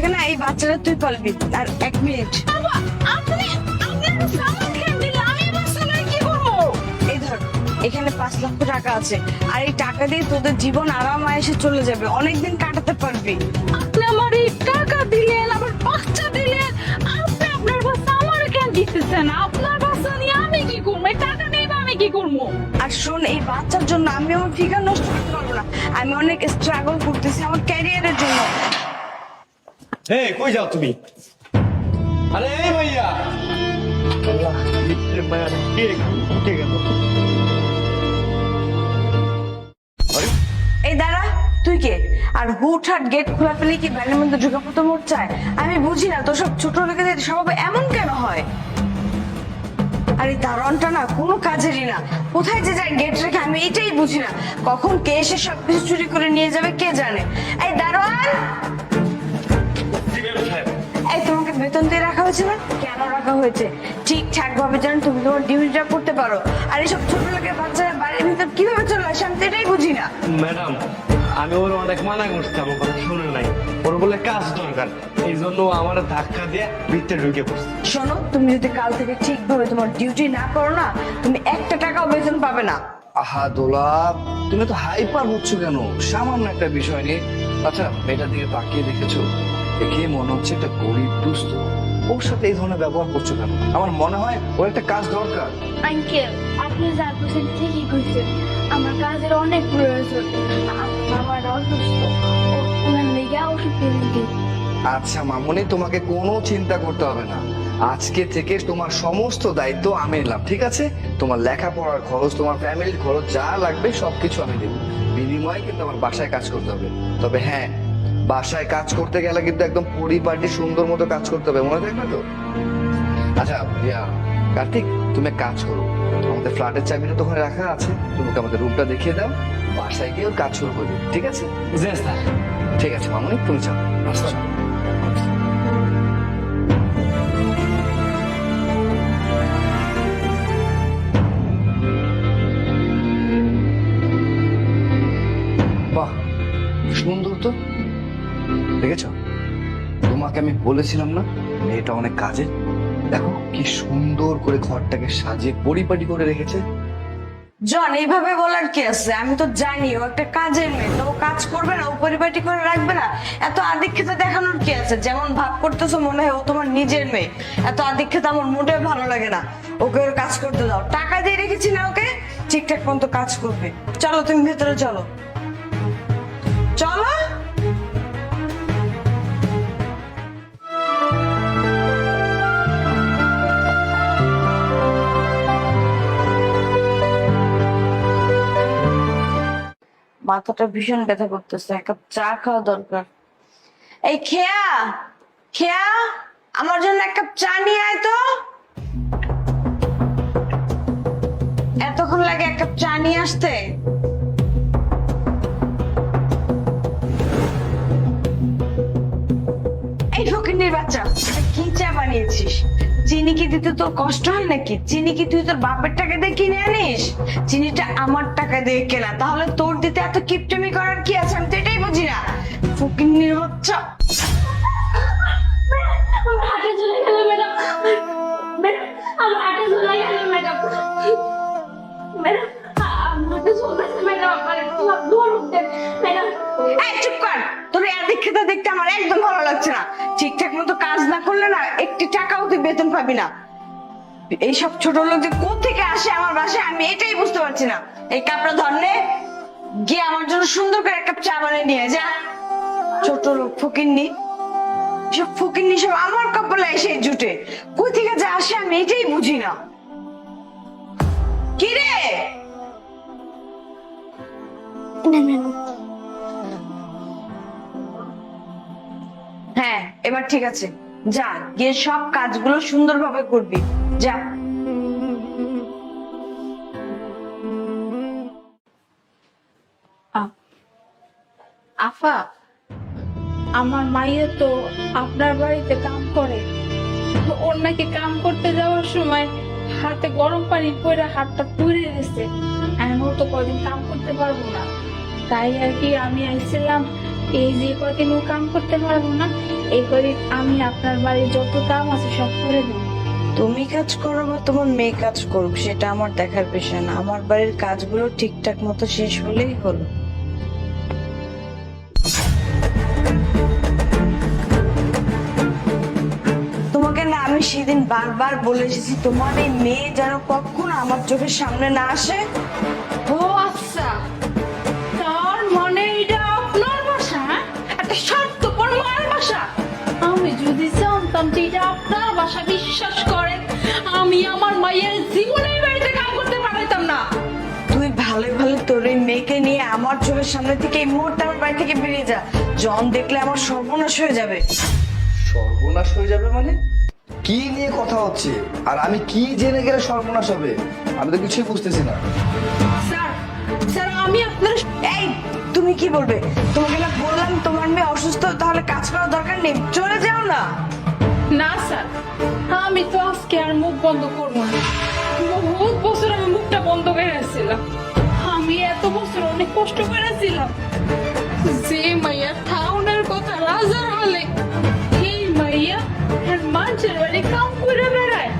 থেকে না এই বাচ্চারা তুই পালবি আর এক মিনিট। এখানে পাঁচ লক্ষ টাকা আছে আর এই টাকা দিয়ে তোদের জীবন আরাম এসে চলে যাবে অনেকদিন কাটাতে পারবি। আপনি আমার এই টাকা দিলেন আমার বাচ্চা দিলেন আপনি আপনার বাচ্চা আমার কেন দিতেছেন? আপনার বাচ্চা নিয়ে আমি কি করব? টাকা নিয়ে আমি কি করব? আর শোন এই বাচ্চার জন্য আমি আমার ফিগার নষ্ট করতে পারব না। আমি অনেক স্ট্রাগল করতেছি আমার ক্যারিয়ারের জন্য। এই দাঁড়া, তুই কে? আর হুটহাট গেট খোলা কি মধ্যে চায়? আমি বুঝি না তো সব ছোট লোকেদের স্বভাব এমন কেন হয়? আর এই দারোয়ানটা না, কোনো কাজেরই না। কোথায় যে যায় গেট রেখে, আমি এটাই বুঝি না। কখন কে এসে সবকিছু চুরি করে নিয়ে যাবে, কে জানে? এই দারোয়ান! বেতন দিয়ে রাখা হয়েছে না? কেন রাখা হয়েছে? ঠিকঠাক ভাবে যেন তুমি তোমার ডিউটিটা করতে পারো। আর এইসব ছোট লোকের বাচ্চারা বাড়ির ভিতর কীভাবে চলে আসে আমি তো এটাই বুঝি না। ম্যাডাম আমি ওর অনেক মানা করছি আমার কথা শুনে নাই। ওর বলে কাজ দরকার এই জন্য আমার ধাক্কা দিয়ে ভিতরে ঢুকে পড়ছে। শোনো তুমি যদি কাল থেকে ঠিকভাবে তোমার ডিউটি না করো না তুমি একটা টাকাও বেতন পাবে না। আহা দোলা তুমি তো হাইপার হচ্ছ কেন? সামান্য একটা বিষয় নিয়ে। আচ্ছা মেয়েটার দিকে তাকিয়ে দেখেছ? দেখে মনে হচ্ছে একটা গরিব দুস্থ ওর সাথে এই ধরনের ব্যবহার করছ কেন? আমার মনে হয় ওর একটা কাজ দরকার। আঙ্কেল আপনি যা করছেন ঠিকই করছেন আমার কাজের অনেক প্রয়োজন। আমার অসুস্থ। ওনার লেগে ওষুধ কিনে দিই আচ্ছা মামনি তোমাকে কোনো চিন্তা করতে হবে না। আজকে থেকে তোমার সমস্ত দায়িত্ব আমি নিলাম ঠিক আছে? তোমার লেখাপড়ার খরচ তোমার ফ্যামিলির খরচ যা লাগবে সবকিছু আমি দেবো। বিনিময়ে কিন্তু আমার বাসায় কাজ করতে হবে। তবে হ্যাঁ বাসায় কাজ করতে গেলে কিন্তু একদম পরিপাটি সুন্দর মতো কাজ করতে হবে। মনে থাকবে তো? আচ্ছা ইয়া কার্তিক তুমি এক কাজ করো। আমাদের ফ্ল্যাটের চাবিটা তো ওখানে রাখা আছে। তুমি আমাদের রুমটা দেখিয়ে দাও। বাসায় গিয়েও কাজ শুরু করবে ঠিক আছে? ঠিক আছে মামনি তুমি যাও। আচ্ছা। বাহ সুন্দর তো। দেখেছ তোমাকে আমি বলেছিলাম না, মেয়েটা অনেক কাজের। দেখো কি সুন্দর করে ঘরটাকে সাজিয়ে পরিপাটি করে রেখেছে। জন, এইভাবে বলার কি আছে? আমি তো জানি, ও একটা কাজের মেয়ে, তো কাজ করবে না, ও পরিপাটি করে রাখবে না। এত আদিক্ষেতা দেখানোর কি আছে? যেমন ভাব করতেছো মনে হয় ও তোমার নিজের মেয়ে। এত আদিক্ষেতা আমার মোটেও ভালো লাগে না। ওকে ওর কাজ করতে দাও। টাকা দিয়ে রেখেছি না ওকে? ঠিকঠাক মতো কাজ করবে। চলো, তুমি ভেতরে চলো। মাথাটা ভীষণ ব্যথা করতেছে, এক কাপ চা খাওয়া দরকার। এই খেয়া খেয়া, আমার জন্য এক কাপ চা নিয়ে আয় তো। এতক্ষণ লাগে এক কাপ চা নিয়ে আসতে। এই ফকিন্নির বাচ্চা কি চা বানিয়েছিস? চিনি কি দিতে তোর কষ্ট হয় নাকি? চিনি কি তুই তোর বাপের দিয়ে কিনে আনিস? চিনিটা আমার টাকা দিয়ে কেনা। তাহলে তোর দিতে এত কিপটেমি করার কি আছে? আমি তো এটাই বুঝি না। ফকিন্নির বাচ্চা। আমার হাতে চলে গেল ম্যাডাম ম্যাডাম আমার হাতে চলে গেল ম্যাডাম ম্যাডাম আমার হাতে চলতেছে ম্যাডাম আমার একটু দৌড় উঠতে ম্যাডাম এই, চুপ কর। তোর এই আদিক্ষেতা দেখতে আমার একদম ভালো লাগছে না। ঠিকঠাক মতো কাজ না করলে না একটি টাকাও তুই বেতন পাবি না। এইসব ছোট লোকদের কোথেকে আসে আমার বাসায় আমি এটাই বুঝতে পারছি না। এই কাপড়া ধরনে গিয়ে আমার জন্য সুন্দর করে এক কাপ চা বানিয়ে নিয়ে যা। ছোট লোক ফকিন্নি সব ফকিন্নি সব আমার কপালে এসে জুটে। কই থেকে যে আসে আমি এটাই বুঝি না। কি রে? হ্যাঁ এবার ঠিক আছে। যা গিয়ে সব কাজগুলো সুন্দরভাবে করবি। যা আফা, আমার মাইয়া তো আপনার বাড়িতে কাম করে। ওর নাকি কাম করতে যাওয়ার সময় হাতে গরম পানি পরে হাতটা পুড়ে গেছে। এখন তো কদিন কাম করতে পারব না। তাই আর কি আমি আইছিলাম, এই যে কদিন কাম করতে পারব না, এই কদিন আমি আপনার বাড়ির যত কাম আছে সব করে দেবো। তুমি কাজ করো বা তোমার মেয়ে কাজ করুক, সেটা আমার দেখার বিষয় না। আমার বাড়ির কাজগুলো ঠিকঠাক মতো শেষ হলেই হলো। সেদিন বারবার বলে এসেছি, তোমার এই মেয়ে যেন কখনো আমার চোখের সামনে না আসে। ও আচ্ছা তার মানে এটা আপনার বাসা হ্যাঁ? একটা স্বার্থপর মার বাসা। আমি যদি জানতাম যে এটা আপনার বাসা, বিশ্বাস করেন আমি আমার মায়ের জীবনে বাড়িতে কাম করতে পারতাম না। তুই ভালো ভালো তোর এই মেয়েকে নিয়ে আমার চোখের সামনে থেকে এই মুহূর্তে আমার বাড়ি থেকে বেরিয়ে যা। জন দেখলে আমার সর্বনাশ হয়ে যাবে। সর্বনাশ হয়ে যাবে মানে? কি নিয়ে কথা হচ্ছে? আর আমি কি জেনে গেলে সর্বনাশ হবে? আমি তো কিছুই বুঝতেছি না। স্যার স্যার আমি আপনার এই তুমি কি বলবে? তোমাকে না বললাম তোমার মেয়ে অসুস্থ তাহলে কাজ করার দরকার নেই। চলে যাও না। না স্যার। আমি তো আজকে আর মুখ বন্ধ করব না। বহুত বছর আমি মুখটা বন্ধ করে রাখছিলাম। আমি এত বছর অনেক কষ্ট করেছিলাম যে মাইয়া টাউনের কথা রাজার হালে এই মাইয়া মানুষের বাড়ি কাম করে বেড়ায়।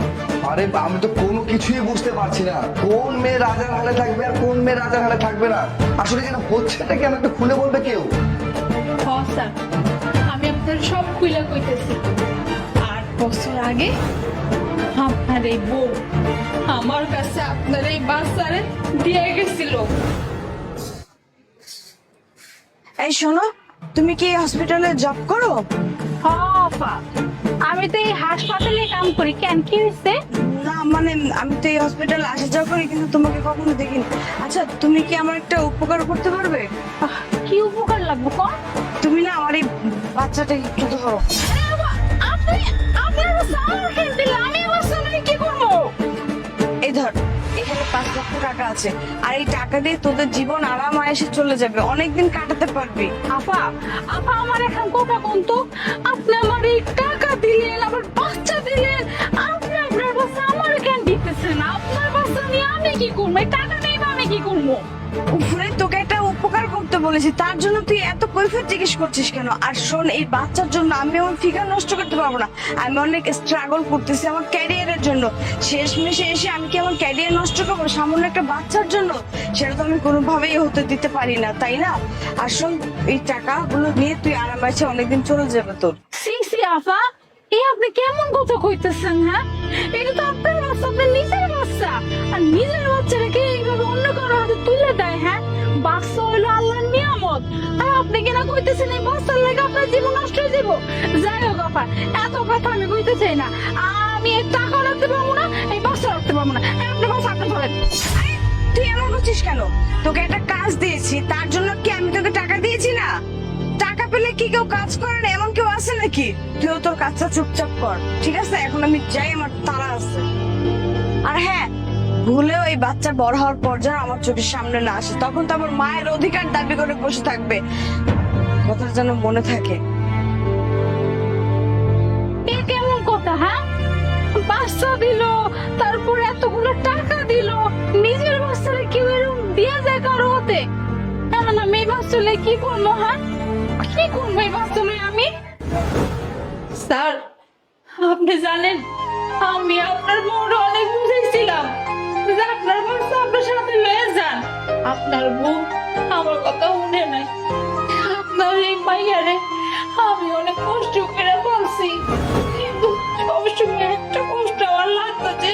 আরে আমি তো কোনো কিছুই বুঝতে পারছি না। কোন মেয়ে রাজার হালে থাকবে আর কোন মেয়ে রাজার হালে থাকবে না? আসলে যেন হচ্ছেটা কি? আমাকে খুলে বলবে কেউ? স্যার। আমি আপনার সব খুইলা কইতেছি। বছর আগে আপনার এই বউ আমার কাছে আপনার এই বাচ্চারে দিয়ে গেছিল। এই শোনো তুমি কি হসপিটালে জব করো? আপা। আমি তো এই হাসপাতালে কাম করি। কেন কি হয়েছে? না মানে আমি তো এই হসপিটালে আসা যাওয়া করি কিন্তু তোমাকে কখনো দেখিনি। আচ্ছা তুমি কি আমার একটা উপকার করতে পারবে? কি উপকার লাগবে কোন? তুমি না আমার এই বাচ্চাটা একটু ধরো। আপনি আমি আমার সামনে কি করব? এই ধর এখানে পাঁচ লক্ষ টাকা আছে আর এই টাকা দিয়ে তোদের জীবন আরাম আয়েসে চলে যাবে অনেকদিন কাটাতে পারবি। আপা আপা আমার এখন কথা কোন তো। আপনি আমার এই টাকা দিলেন আবার বাচ্চা দিলেন আপনি আপনার বাচ্চা আমার কেন দিতেছেন? আপনার বাচ্চা নিয়ে আমি কি করব? এই টাকা নিয়ে আমি কি করব? তোকে একটা উপকার করতে বলেছি। তার জন্য তুই এত জিজ্ঞেস করছিস কেন? আর শোন, এই বাচ্চার জন্য আমি আমার ফিগার নষ্ট করতে পারব না। আমি অনেক স্ট্রাগল করতেছি আমার ক্যারিয়ারের জন্য। শেষ মেশে এসে আমি কি আমার ক্যারিয়ার নষ্ট করব? সামান্য একটা বাচ্চার জন্য? সেটা তো আমি কোনোভাবেই হতে দিতে পারি না, তাই না? আর শোন, এই টাকাগুলো নিয়ে তুই আরাম আছে, অনেকদিন চলে যাবে তোর। সি সি আপা এই আপনি কেমন কথা কইতেছেন হ্যাঁ? এটা তো আপনার বাচ্চা, আপনার নিজের বাচ্চা। আর নিজের বাচ্চাটাকে অন্য কারও হাতে তুলে দেয় হ্যাঁ? বাচ্চা হইল আল্লাহর নিয়ামত। আর আপনি কিনা কইতেছেন, এই বাচ্চার লাগে আপনার জীবন নষ্ট হয়ে যাব যাই হোক আপা এত কথা আমি কইতে চাই না। আমি এই টাকা রাখতে পারব না, এই বাচ্চা রাখতে পারব না। আপনি বাচ্চা আপনি ধরেন। তুই এমন করছিস কেন? তোকে একটা কাজ দিয়েছি, তার জন্য কি আমি তোকে টাকা দিয়েছি না? টাকা পেলে কি কেউ কাজ করে না? এমন কেউ আছে নাকি? তুইও তোর কাজটা চুপচাপ কর, ঠিক আছে? এখন আমি যাই, আমার তারা আছে। আর হ্যাঁ ভুলেও এই বাচ্চা বড় হওয়ার পর যেন আমার চোখের সামনে না আসে তখন তো আমার মায়ের অধিকার দাবি করে বসে থাকবে। কথা যেন মনে থাকে। এ কেমন কথা হ্যাঁ? বাচ্চা দিল তারপর এতগুলো টাকা দিল নিজের বাচ্চারে কেউ এরকম দিয়া যায় কারও হতে? না না মেয়ে বাচ্চালে কি করব হ্যাঁ? কি করব এই বাচ্চালে আমি? স্যার আপনি জানেন আমি আপনার বউরে অনেক আপনার বাচ্চা আপনার সাথে লয়ে যান। আপনার বউ আমার কথা শুনে নাই। আপনার আমি অনেক কষ্ট বলছি। কিন্তু সবসময় একটা কষ্ট আমার লাগতো যে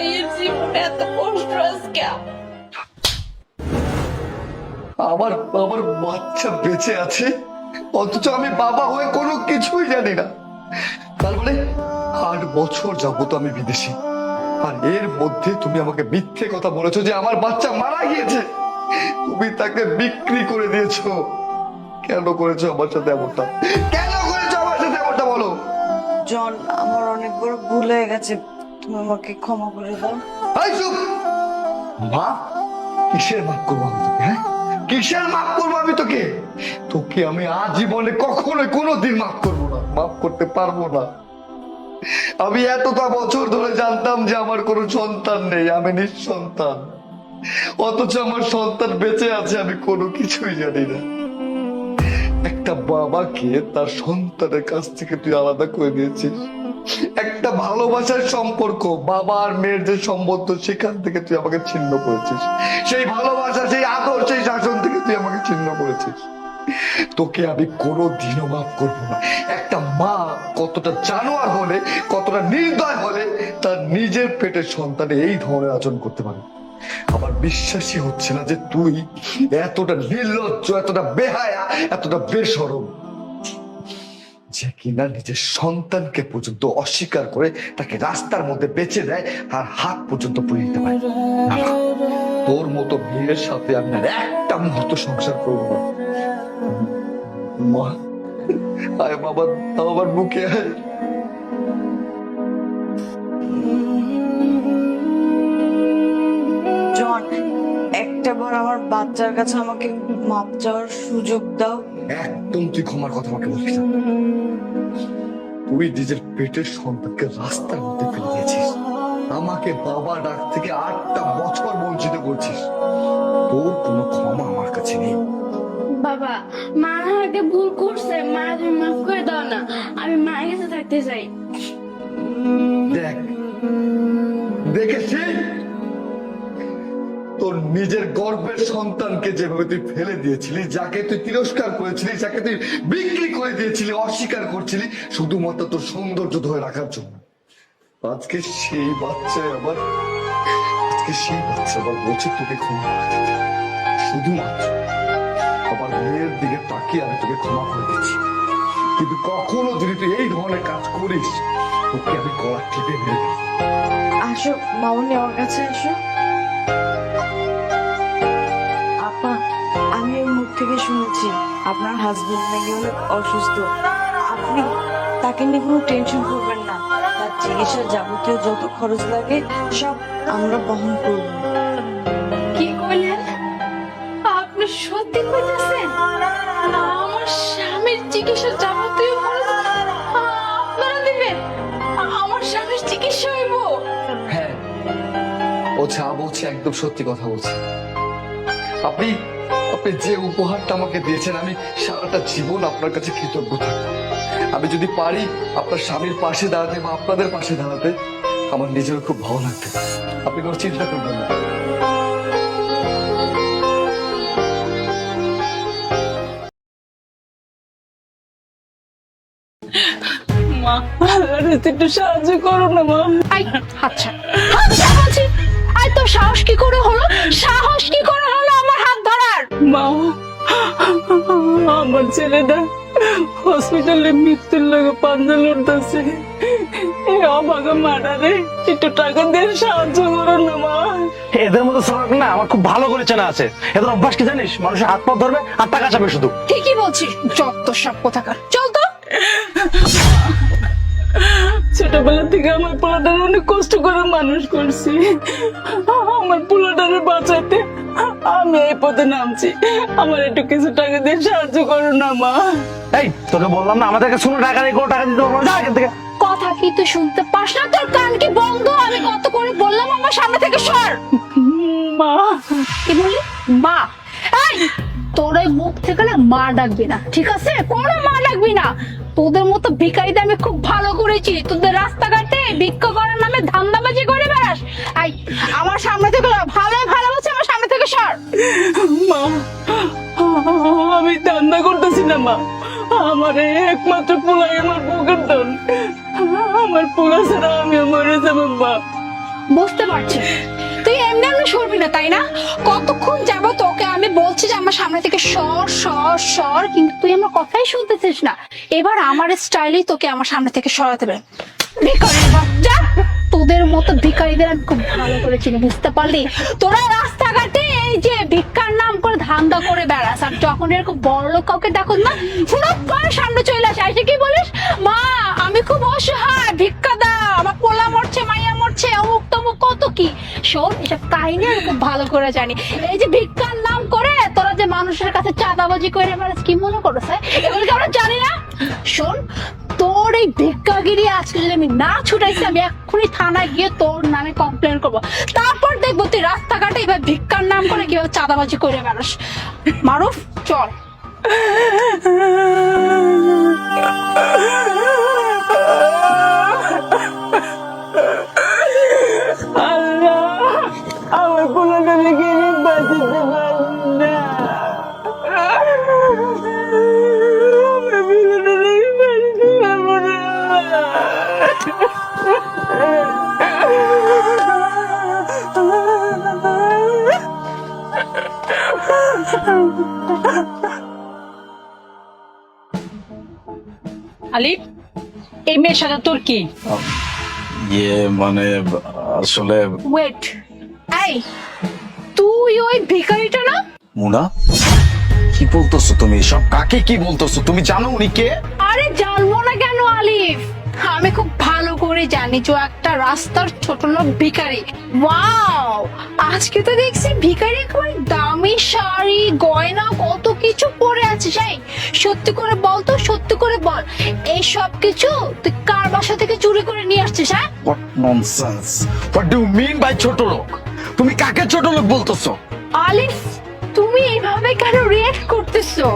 মায়ের জীবনে এত কষ্ট আজকে আমার আমার বাচ্চা বেঁচে আছে। অথচ আমি বাবা হয়ে কোনো কিছুই জানি না। তারপরে আট বছর যাবত আমি বিদেশি। আর এর মধ্যে তুমি আমাকে মিথ্যে কথা বলেছ যে আমার বাচ্চা মারা গিয়েছে। তুমি তাকে বিক্রি করে দিয়েছ। কেন করেছ আমার সাথে এমনটা? কেন করেছ আমার সাথে এমনটা বলো? জন আমার অনেক বড় ভুল হয়ে গেছে। তুমি আমাকে ক্ষমা করে দাও। এই চুপ! মা, কিসের মাফ করব আমি তোকে হ্যাঁ? কিসের মাফ করব আমি তোকে? তোকে আমি আজীবনে কখনোই কোনোদিন মাফ করব না মাফ করতে পারব না। আমি এতটা বছর ধরে জানতাম যে আমার কোনো সন্তান নেই, আমি নিঃসন্তান। অথচ আমার সন্তান বেঁচে আছে, আমি কোনো কিছুই জানি না। একটা বাবাকে তার সন্তানের কাছ থেকে তুই আলাদা করে দিয়েছিস। একটা ভালোবাসার সম্পর্ক, বাবা আর মেয়ের যে সম্বন্ধ, সেখান থেকে তুই আমাকে ছিন্ন করেছিস। সেই ভালোবাসা, সেই আদর, সেই শাসন থেকে তুই আমাকে ছিন্ন করেছিস। তোকে আমি কোনো দিনও মাফ করব না। একটা মা কতটা জানোয়ার হলে, কতটা নির্দয় হলে, তার নিজের পেটের সন্তানে এই ধরনের আচরণ করতে পারে। আমার বিশ্বাসই হচ্ছে না যে তুই এতটা নির্লজ্জ, এতটা বেহায়া, এতটা বেসরম। যে কিনা নিজের সন্তানকে পর্যন্ত অস্বীকার করে তাকে রাস্তার মধ্যে বেঁচে দেয় আর হাত পর্যন্ত পুড়ে দিতে পারে। তোর মতো মেয়ের সাথে আমি আর একটা মুহূর্ত সংসার করব না। মা, আয় বাবা বুকে আয়। জন, একটা বার আমার বাচ্চার কাছে আমাকে মাপ চাওয়ার সুযোগ দাও। একদম তুই ক্ষমার কথা আমাকে বলিস না। তুই নিজের পেটের সন্তানকে রাস্তার মধ্যে ফেলে দিয়েছিস। আমাকে বাবা ডাক থেকে আটটা বছর বঞ্চিত করছিস। তোর কোনো ক্ষমা আমার কাছে নেই। বাবা মা আমাকে ভুল করছে। মা তুমি মাফ করে দাও না। আমি মায়ের কাছে থাকতে চাই। দেখ দেখেছিস? তোর নিজের গর্বের সন্তানকে যেভাবে তুই ফেলে দিয়েছিলি, যাকে তুই তিরস্কার করেছিলি, যাকে তুই বিক্রি করে দিয়েছিলি, অস্বীকার করছিলি, শুধুমাত্র তোর সৌন্দর্য ধরে রাখার জন্য। আজকে সেই বাচ্চা আবার, আজকে সেই বাচ্চা আবার বলছে, তোকে ক্ষমা শুধুমাত্র আমার মেয়ের দিকে তাকিয়ে আমি তোকে ক্ষমা করে দিচ্ছি। কিন্তু কখনো যদি তুই এই ধরনের কাজ করিস, তোকে আমি গলা টিপে মেরে। আসো, মামনি, আমার কাছে আসো। থেকে শুনেছি আপনার হাজবেন্ড নাকি অনেক অসুস্থ। আপনি তাকে নিয়ে কোনো টেনশন করবেন না। তার চিকিৎসার যাবতীয় যত খরচ লাগে সব আমরা বহন করব। কি কইলেন আপনি সত্যি কইতেছেন? আমার স্বামীর চিকিৎসা যাবতীয় খরচ আপনারা দিবেন? আমার স্বামীর চিকিৎসা হইব। হ্যাঁ ও যা বলছে একদম সত্যি কথা বলছে। আপনি আপনি যে উপহারটা আমাকে দিয়েছেন আমি সারাটা জীবন আপনার কাছে কৃতজ্ঞ থাকব। আমি যদি পারি আপনার স্বামীর পাশে দাঁড়াতে বা আপনাদের পাশে দাঁড়াতে আমার নিজেরও খুব ভালো লাগবে। আপনি কোনো চিন্তা করবেন না। মা একটু সাহায্য করো না মা। আচ্ছা আচ্ছা বলছি। আই তোর সাহস কি করে হলো? সাহস কি করে মা আমার ছেলেটা হসপিটালে মৃত্যুর লাগে পাঞ্জা লড়তেছে। অভাগা মারারে একটু টাকা দিয়ে সাহায্য করো না মা। এদের মতো শ্রমিক না আমার খুব ভালো করে চেনা আছে। এদের অভ্যাস কি জানিস? মানুষের হাত পা ধরবে আর টাকা চাবে শুধু। ঠিকই বলছিস যত সব কোথাকার। চল তো। ছোটবেলা থেকে আমার পোলাটার অনেক কষ্ট করে মানুষ করছি। আমার পোলাটারে বাঁচাইতে আমি এই পথে নামছি। আমার একটু কিছু টাকা দিয়ে সাহায্য করো না মা। এই তোকে বললাম না আমাদেরকে শুনে টাকা কোনো টাকা দিতে পারব না এখান থেকে। কথা কি তুই শুনতে পাস না? তোর কান কি বন্ধ? আমি কত করে বললাম আমার সামনে থেকে সর। মা। কি বললি? মা। এই! তোর ওই মুখ থেকে না মা ডাকবি না ঠিক আছে? কোনো মা ডাকবি না। তোদের মতো ভিখারিতে আমি খুব ভালো করেছি। তোদের রাস্তাঘাটে ভিক্ষা করার নামে ধান্দাবাজি করে বেড়াস। আই আমার সামনে থেকে ভালো ভালো বলছে আমার সামনে থেকে সর। মা আমি ধান্দা করতেছি না মা। আমার একমাত্র পোলাই আমার বুকের দন আমার পোলা ছাড়া আমি মরে যাব মা। বুঝতে পারছি। তুই এমনি এমনি সরবি না, তাই না? কতক্ষণ যাব তোকে আমি বলছি যে আমার সামনে থেকে সর সর সর, কিন্তু তুই আমার কথাই শুনতেছিস না। এবার আমার স্টাইলেই তোকে আমার সামনে থেকে সরাতে হবে। ভিখারির বাচ্চা, তোদের মতো ভিখারিদের আমি খুব ভালো করে চিনি, বুঝতে পারলি? তোরা রাস্তাঘাটে এই যে ভিক্ষার নাম করে ধান্দা করে বেড়াস, আর যখন এরকম বড় লোক কাউকে দেখো না করে সামনে চলে আসে এসে কি বলিস মা আমি খুব অসহায় ভিক্ষা দাও আমার পোলা মরছে মাইয়া মরছে অমুক তমুক কত কি শোন, এসব কাহিনী আমি খুব ভালো করে জানি। এই যে ভিক্ষার নাম করে তোরা যে মানুষের কাছে চাঁদাবাজি করে আমরা কি মনে করেছে এগুলো কি আমরা জানি না? শোন, তোর এই ভিক্ষাগিরি আজকে যদি আমি না ছুটাইছি, আমি এক্ষুনি থানায় গিয়ে তোর নামে কমপ্লেন করব। তারপর দেখব তুই রাস্তাঘাটে এবার ভিক্ষার নাম করে কীভাবে চাঁদাবাজি করে বেড়াস। মারুফ, চল। আমার না আমার কোনো বাঁচাতে পারব না। আলিফ এই মেয়ের সাথে তোর কি? ইয়ে মানে আসলে ওয়েট এই তুই ওই ভিখারিটা না? মুনা কি বলতেছো তুমি? সব কাকে কি বলতেছো? তুমি জানো উনি কে? আরে জানব না কেন আলিফ? আমি খুব ভালো করে জানি যে একটা রাস্তার ছোট লোক ভিখারি। ওয়াও! আজকে তো দেখছি ভিখারি একেবারে দামি শাড়ি গয়না কত কিছু পরে আছে যাই সত্যি করে বল তো সত্যি করে বল। এই সব কিছু তুই কার বাসা থেকে চুরি করে নিয়ে আসছিস হ্যাঁ? What nonsense what do mean by ছোট লোক? তুমি কাকে ছোট লোক বলতেছো? আলিফ তুমি এইভাবে কেন রিয়েক্ট করতেছো?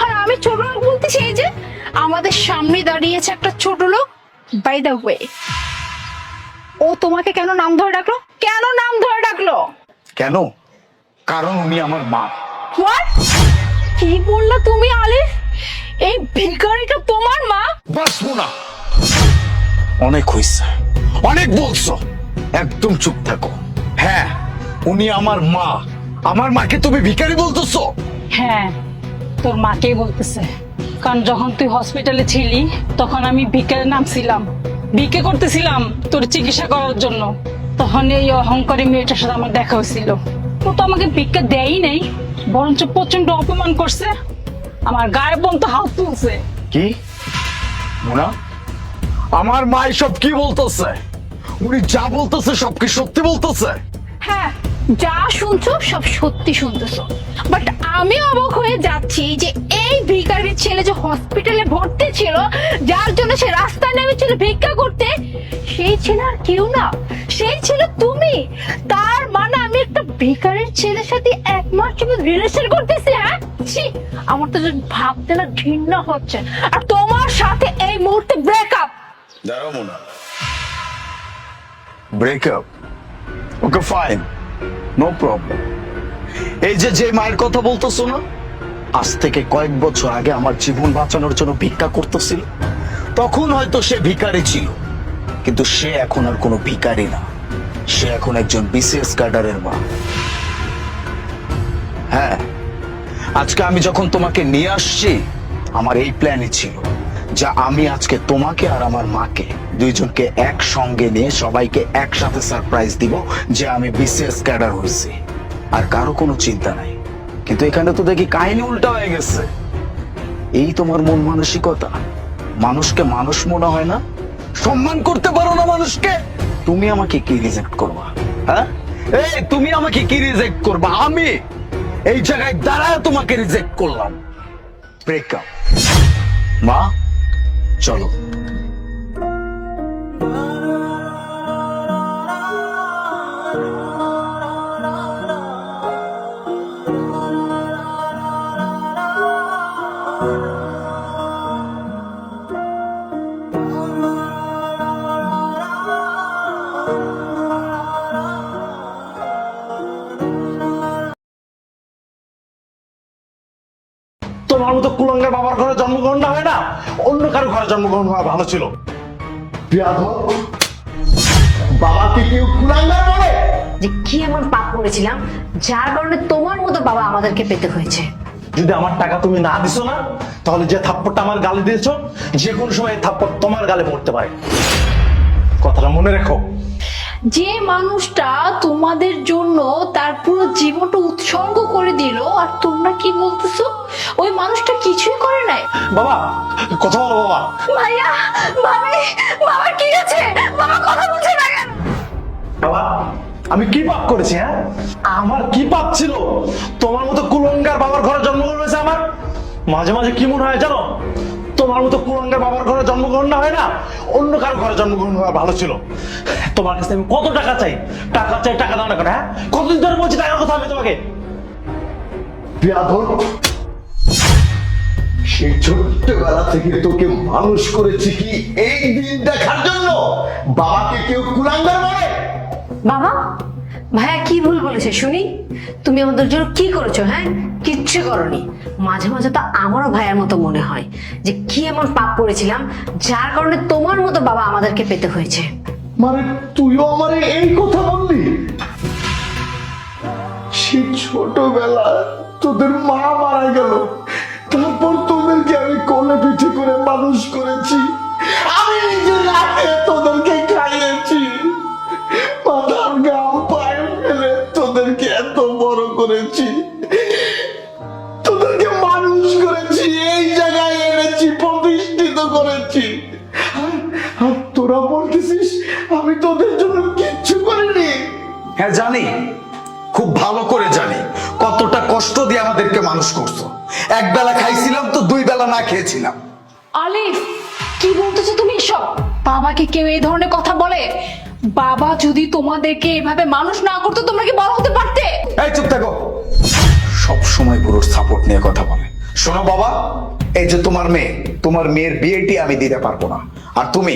আর আমি ছোট লোক বলতেছি এই যে আমাদের সামনে দাঁড়িয়েছে একটা ছোট লোক বাই দ্য ওয়ে ও তোমাকে কেন নাম ধরে ডাকলো? কেন নাম ধরে ডাকলো? কেন? কারণ উনি আমার মা। হোয়াট কি বললা তুমি আলিফ? এই ভিখারিটা তোমার মা? বাস মুনা। অনেক হইছে। অনেক বলছো। একদম চুপ থাকো। হ্যাঁ উনি আমার মা। আমার মাকে তুমি ভিখারি বলতেছো? হ্যাঁ তোর মাকেই বলতেছে। কারণ যখন তুই হসপিটালে ছিলি তখন আমি ভিকের নামছিলাম ভিকে করতেছিলাম তোর চিকিৎসা করার জন্য। তখন এই অহংকারী মেয়েটার সাথে আমার দেখা হয়েছিল। ও তো আমাকে ভিক্ষা দেয়ই নেই বরঞ্চ প্রচণ্ড অপমান করছে। আমার গায়ে পর্যন্ত হাত তুলছে। কি? মুনা? আমার মা সব কি বলতেছে? উনি যা বলতেছে সব কি সত্যি বলতেছে? হ্যাঁ যা শুনছো, সব সত্যি শুনতেছো। বাট আমি অবাক হয়ে যাচ্ছি যে এই ভিখারির ছেলে যে হসপিটালে ভর্তি ছিল, যার জন্য সে রাস্তায় নেমেছিল ভিক্ষা করতে, সেই ছিল আর কেউ না। সেই ছিল তুমি। তার মানে আমি একটা ভিখারির ছেলের সাথে এক মাস রিলেশন করতেছি হ্যাঁ? ছি, আমার তো just ভাবতে না ঘৃণা হচ্ছে। আর তোমার সাথে এই মুহূর্তে ব্রেকআপ দাঁড়াও, Muna. Breakup okay fine no problem এই যে যে মায়ের কথা বলতেছো না? আজ থেকে কয়েক বছর আগে আমার জীবন বাঁচানোর জন্য ভিক্ষা করতেছিল। তখন হয়তো সে ভিখারি ছিল। কিন্তু সে এখন আর কোনো ভিখারি না। সে এখন একজন বিসিএস ক্যাডারের মা। হ্যাঁ আজকে আমি যখন তোমাকে নিয়ে আসছি, আমার এই প্ল্যানই ছিল। যা আমি আজকে তোমাকে আর আমার মাকে দুইজনকে একসঙ্গে নিয়ে সবাইকে একসাথে সারপ্রাইজ দিব, যে আমি বিসিএস ক্যাডার হয়েছি। আর কারও কোনো চিন্তা নাই। কিন্তু এখানে তো দেখি কাহিনী উল্টা হয়ে গেছে। এই তোমার মন মানসিকতা। মানুষকে মানুষ মনে হয় না? সম্মান করতে পারো না মানুষকে? তুমি আমাকে কি রিজেক্ট করবা? হ্যাঁ? এই, তুমি আমাকে কি রিজেক্ট করবা? আমি এই জায়গায় দাঁড়ায় তোমাকে রিজেক্ট করলাম। ব্রেকআপ মা? চলো। তোমার মতো কুলঙ্গের বাবার ঘরে জন্মগ্রহণ না হয় না অন্য কারও ঘরে জন্মগ্রহণ হওয়া ভালো ছিল। বাবাকে কেউ কুলাঙ্গার বলে? যে কি এমন পাপ করেছিলাম যার কারণে তোমার মতো বাবা আমাদেরকে পেতে হয়েছে। যদি আমার টাকা তুমি না দিছো না তাহলে যে থাপ্পড়টা আমার গালে দিয়েছ যে কোনো সময় থাপ্পড় তোমার গালে পড়তে পারে। কথাটা মনে রেখো। যে মানুষটা তোমাদের জন্য তার পুরো জীবনটা উৎসর্গ করে দিল আর তোমরা কি বলতেছো? ওই মানুষটা কিছুই করে নাই। বাবা কথা বলো বাবা। ভাইয়া ভাবি বাবা কি আছে বাবা কথা বলছে না কেন? বাবা আমি কি পাপ করেছি হ্যাঁ? আমার কি পাপ ছিল? তোমার মতো কুলঙ্গার বাবার ঘরে জন্মগ্রহণ হয়েছে আমার? মাঝে মাঝে কি মনে হয় জানো? তোমার মতো কুলঙ্গার বাবার ঘরে জন্মগ্রহণ না হয় না অন্য কারও ঘরে জন্মগ্রহণ হওয়া ভালো ছিল। তোমার কাছে আমি কত টাকা চাই? টাকা চাই টাকা দাও না কেন হ্যাঁ? কতদিন ধরে বলছি টাকার কথা আমি তোমাকে? সেই ছোট্টবেলা থেকে তোকে মানুষ করেছি কি এই দিন দেখার জন্য? বাবাকে কেউ কুলাঙ্গার বলে? বাবা ভাইয়া কি ভুল বলেছে শুনি? তুমি আমাদের জন্য কি করেছ হ্যাঁ? কিচ্ছু করনি। মাঝে মাঝে তো আমারও ভাইয়ের মতো মনে হয় যে কি এমন পাপ করেছিলাম, যার কারণে তোমার মতো বাবা আমাদেরকে পেতে হয়েছে। মানে তুইও আমারে এই কথা বললি? সেই ছোটবেলা তোদের মা মারা গেল, তারপর তোদেরকে আমি কোলে পিঠে করে মানুষ করেছি। খেয়েছিলাম আলিফ কি বলতেছো তুমি এসব? বাবাকে কেউ এই ধরনের কথা বলে? বাবা যদি তোমাদেরকে এভাবে মানুষ না করতো তোমরা কি বড় হতে পারতে? এই চুপ থাকো। সব সময় পুরোর সাপোর্ট নিয়ে কথা বলে। শোনো বাবা এই যে তোমার মেয়ে তোমার মেয়ের বিয়েটি আমি দিতে পারব না। আর তুমি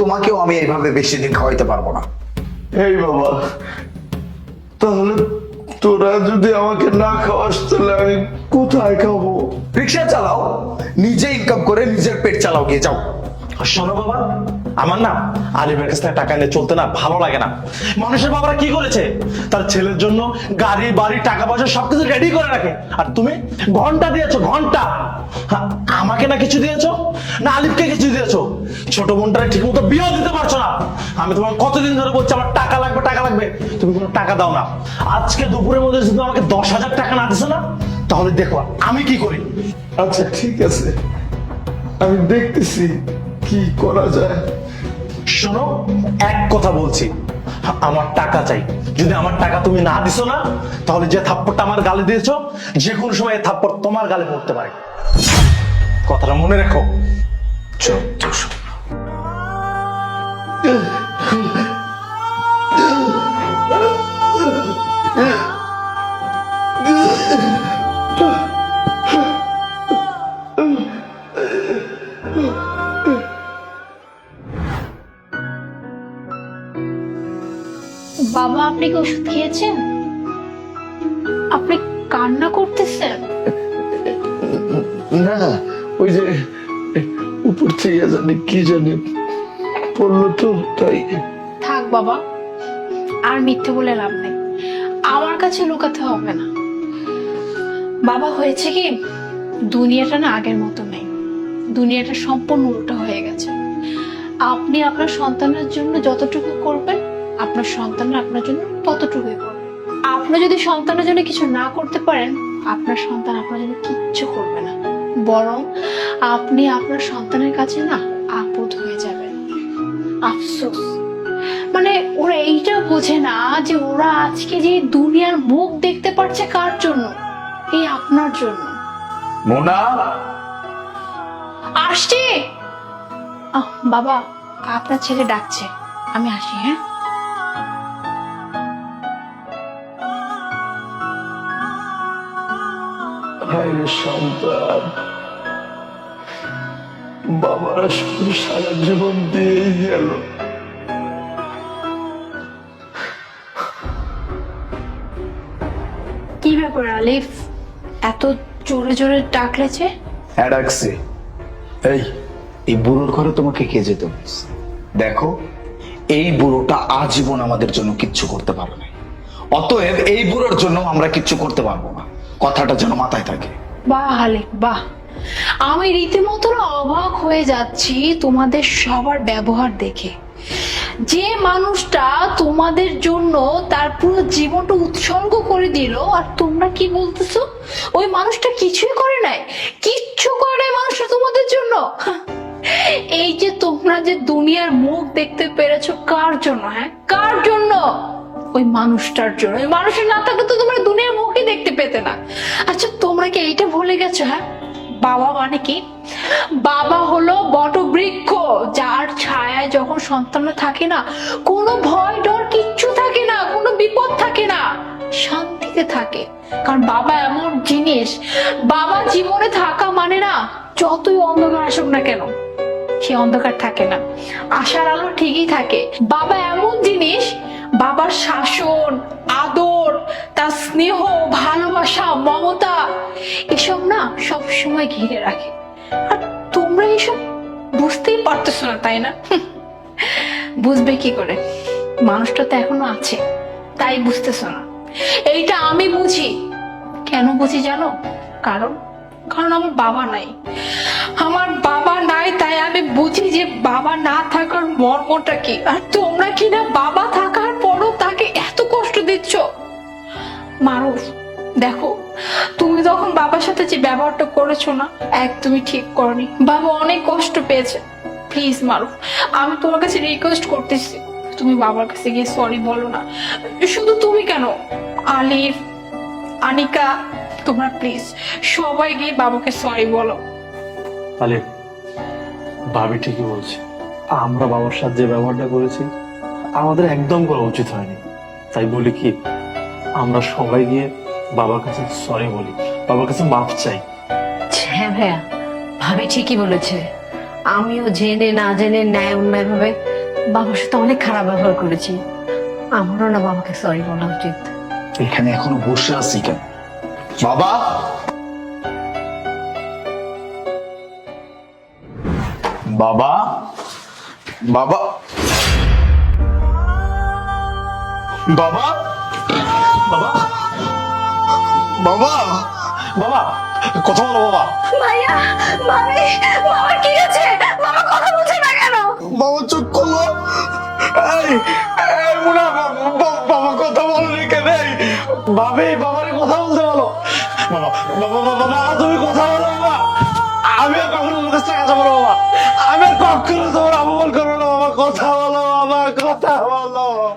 তোমাকেও আমি এইভাবে বেশি দিন খাওয়াইতে পারব না। এই বাবা তাহলে তোরা যদি আমাকে না খাওয়াস, তাহলে আমি কোথায় খাব? রিক্সা চালাও। নিজে ইনকাম করে নিজের পেট চালাও, গিয়ে যাও। শোনো বাবা আমার না আলিমের কাছ থেকে টাকা এনে চলতে না ভালো লাগে না। মানুষের বাবারা কি করেছে? তার ছেলের জন্য গাড়ি বাড়ি টাকা পয়সা সবকিছু রেডি করে রাখে। আর তুমি ঘণ্টা দিয়েছ ঘণ্টা। হ্যাঁ, আমাকে না কিছু দিয়েছ? না আলিফকে কিছু দিয়েছ? ছোট বোনটারে ঠিক মতো বিয়েও দিতে পারছ না। আমি তোমার কতদিন ধরে বলছি আমার টাকা লাগবে টাকা লাগবে। তুমি কোনো টাকা দাও না। আজকে দুপুরের মধ্যে যদি আমাকে দশ হাজার টাকা না দিছো না তাহলে দেখো আমি কি করি। আচ্ছা ঠিক আছে। আমি দেখতেছি। কি করা যায়? শোনো, এক কথা বলছি। আমার টাকা চাই। যদি আমার টাকা তুমি না দিছো না, তাহলে যে থাপ্পড়টা আমার গালে দিয়েছ, যে কোনো সময় থাপ্পড় তোমার গালে পড়তে পারে। কথাটা মনে রেখো। চোদ্দশো। খেয়েছেন? আপনি কান্না করতেছেন? না ওই যে উপর থেকে জানি কি জানি পড়ল তো তাই। থাক বাবা আর মিথ্যে বলে লাভ নেই। আমার কাছে লুকাতে হবে না। বাবা হয়েছে কি দুনিয়াটা না আগের মতো নেই। দুনিয়াটা সম্পূর্ণ উল্টো হয়ে গেছে। আপনি আপনার সন্তানের জন্য যতটুকু করবেন আপনার সন্তানরা আপনার জন্য ততটুকুই করবে আপনি যদি সন্তানের জন্য কিছু না করতে পারেন আপনার সন্তান আপনার জন্য কিচ্ছু করবে না। বরং আপনি আপনার সন্তানের কাছে না আপদ হয়ে যাবেন। আফসোস। মানে ওরা এইটা বোঝে না যে ওরা আজকে যে দুনিয়ার মুখ দেখতে পারছে কার জন্য? এই আপনার জন্য। মোনা? আসছে। বাবা আপনার ছেলে ডাকছে। আমি আসি হ্যাঁ? হায় রে সন্তান। বাবারা শুধু সারা জীবন দিয়ে গেল। কি ব্যাপার আলিফ? এত জোরে জোরে ডাকলেছে হ্যাঁ ডাকছি এই এই বুড়োর ঘরে তোমাকে কে যেতে বলছে? দেখো এই বুড়োটা আজীবন আমাদের জন্য কিচ্ছু করতে পারে না। অতএব এই বুড়োর জন্য আমরা কিচ্ছু করতে পারব না। কথাটা যেন মাথায় থাকে। বাহ বাহ। আমি রীতিমতো অবাক হয়ে যাচ্ছি তোমাদের সবার ব্যবহার দেখে। যে মানুষটা তোমাদের জন্য তার পুরো জীবনটা উৎসর্গ করে দিল, আর তোমরা কি বলতেছো? ওই মানুষটা কিছুই করে নাই, কিচ্ছু করে নাই মানুষটা তোমাদের জন্য। এই যে তোমরা যে দুনিয়ার মুখ দেখতে পেরেছ, কার জন্য হ্যাঁ? কার জন্য? ওই মানুষটার জন্য। মানুষের না থাকলে তো তোমরা দুনিয়ার মুখই দেখতে পেতে না। আচ্ছা তোমরা কি এইটা ভুলে গেছো হ্যাঁ? বাবা মানে কি? বাবা হলো বটবৃক্ষ, যার ছায়ায় যখন সন্তানরা থাকে না, কোনো ভয় ডর কিচ্ছু থাকে না, কোনো বিপদ থাকে না, শান্তিতে থাকে। কারণ বাবা এমন জিনিস, বাবা জীবনে থাকা মানে না, যতই অন্ধকার আসুক না কেন, সে অন্ধকার থাকে না। আশার আলো ঠিকই থাকে। বাবা এমন জিনিস বাবার শাসন, আদর, তার স্নেহ, ভালোবাসা, মমতা, এসব না সব সময় ঘিরে রাখে। আর তোমরা এসব বুঝতেই পারতেছো না, তাই না? বুঝবে কি করে? মানুষটা তো এখনও আছে, তাই বুঝতেছো না। এইটা আমি বুঝি। কেন বুঝি জানো? কারণ কারণ আমার বাবা নাই। আমার বাবা নাই, তাই আমি বুঝি যে বাবা না থাকার মর্মটা কি। আর তোমরা কি না বাবা থাকার পরও তাকে এত কষ্ট দিচ্ছ? মারুফ, দেখো, তুমি যখন বাবার সাথে যে ব্যবহারটা করেছ না, একদমই ঠিক করনি। বাবা অনেক কষ্ট পেয়েছে। প্লিজ, মারুফ, আমি তোমার কাছে রিকোয়েস্ট করতেছি। তুমি বাবার কাছে গিয়ে সরি বলো না। শুধু তুমি কেন? আলিফ, আনিকা তোমরা প্লিজ সবাই গিয়ে বাবাকে সরি বলো। তাহলে ভাবি ঠিকই বলছে। আমরা বাবার সাথে যে ব্যবহারটা করেছি আমাদের একদম করা উচিত হয়নি। তাই বলি কি আমরা সবাই গিয়ে বাবার কাছে সরি বলি। বাবার কাছে মাপ চাই। হ্যাঁ ভাইয়া ভাবি ঠিকই বলেছে। আমিও জেনে না জেনে ন্যায় অন্যায় ভাবে বাবার সাথে অনেক খারাপ ব্যবহার করেছি। আমারও না বাবাকে সরি বলা উচিত। এখানে এখনও বসে আছি কেন? বাবা। বাবা। বাবা। বাবা। বাবা। বাবা। বাবা কথা বলো বাবা। ভাইয়া ভাবি বাবা কি আছে বাবা কথা বলছে না কেন? বাবা চুপ করল এই মুনা বাবা কথা কথা বলতে বলো। বাবা বাবা বাবা তুমি কথা বলো, বাবা। আমি আর কখনো কাছে টাকা না বাবা। আমি আর কখনো তোমার অপমান বাবা। কথা বলো, বাবা, কথা বলো।